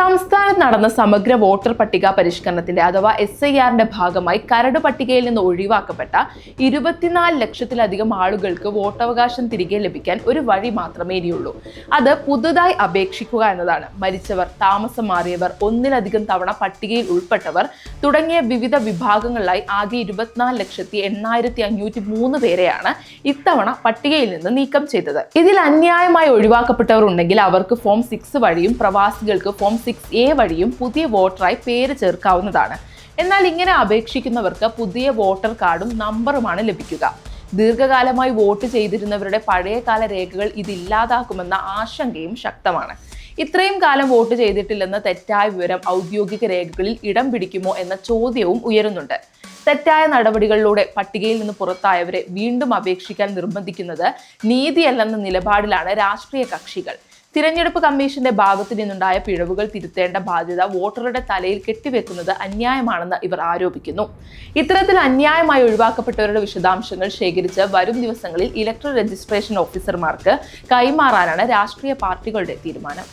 സംസ്ഥാനത്ത് നടന്ന സമഗ്ര വോട്ടർ പട്ടിക പരിഷ്കരണത്തിന്റെ അഥവാ എസ് ഐ ആറിന്റെ ഭാഗമായി കരട് പട്ടികയിൽ നിന്ന് ഒഴിവാക്കപ്പെട്ട ഇരുപത്തിനാല് ലക്ഷത്തിലധികം ആളുകൾക്ക് വോട്ടവകാശം തിരികെ ലഭിക്കാൻ ഒരു വഴി മാത്രമേ ഇനിയുള്ളൂ. അത് പുതുതായി അപേക്ഷിക്കുക എന്നതാണ്. മരിച്ചവർ താമസം മാറിയവർ ഒന്നിലധികം തവണ പട്ടികയിൽ ഉൾപ്പെട്ടവർ തുടങ്ങിയ വിവിധ വിഭാഗങ്ങളിലായി ആകെ ഇരുപത്തിനാല് ലക്ഷത്തി എണ്ണായിരത്തി അഞ്ഞൂറ്റി മൂന്ന് പേരെയാണ് ഇത്തവണ പട്ടികയിൽ നിന്ന് നീക്കം ചെയ്തത്. ഇതിൽ അന്യായമായി ഒഴിവാക്കപ്പെട്ടവർ ഉണ്ടെങ്കിൽ അവർക്ക് ഫോം സിക്സ് വഴിയും പ്രവാസികൾക്ക് ഫോം സിക്സ് എ വഴിയും പുതിയ വോട്ടറായി പേര് ചേർക്കാവുന്നതാണ്. എന്നാൽ ഇങ്ങനെ അപേക്ഷിക്കുന്നവർക്ക് പുതിയ വോട്ടർ കാർഡും നമ്പറുമാണ് ലഭിക്കുക. ദീർഘകാലമായി വോട്ട് ചെയ്തിരുന്നവരുടെ പഴയകാല രേഖകൾ ഇതില്ലാതാക്കുമെന്ന ആശങ്കയും ശക്തമാണ്. ഇത്രയും കാലം വോട്ട് ചെയ്തിട്ടില്ലെന്ന തെറ്റായ വിവരം ഔദ്യോഗിക രേഖകളിൽ ഇടം പിടിക്കുമോ എന്ന ചോദ്യവും ഉയരുന്നുണ്ട്. തെറ്റായ നടപടികളിലൂടെ പട്ടികയിൽ നിന്ന് പുറത്തായവരെ വീണ്ടും അപേക്ഷിക്കാൻ നിർബന്ധിക്കുന്നത് നീതിയല്ലെന്ന നിലപാടിലാണ് രാഷ്ട്രീയ കക്ഷികൾ. തിരഞ്ഞെടുപ്പ് കമ്മീഷന്റെ ഭാഗത്തു നിന്നുണ്ടായ പിഴവുകൾ തിരുത്തേണ്ട ബാധ്യത വോട്ടറുടെ തലയിൽ കെട്ടിവെക്കുന്നത് അന്യായമാണെന്ന് ഇവർ ആരോപിക്കുന്നു. ഇത്തരത്തിൽ അന്യായമായി ഒഴിവാക്കപ്പെട്ടവരുടെ വിശദാംശങ്ങൾ ശേഖരിച്ച് വരും ദിവസങ്ങളിൽ ഇലക്ട്രൽ രജിസ്ട്രേഷൻ ഓഫീസർമാർക്ക് കൈമാറാനാണ് രാഷ്ട്രീയ പാർട്ടികളുടെ തീരുമാനം.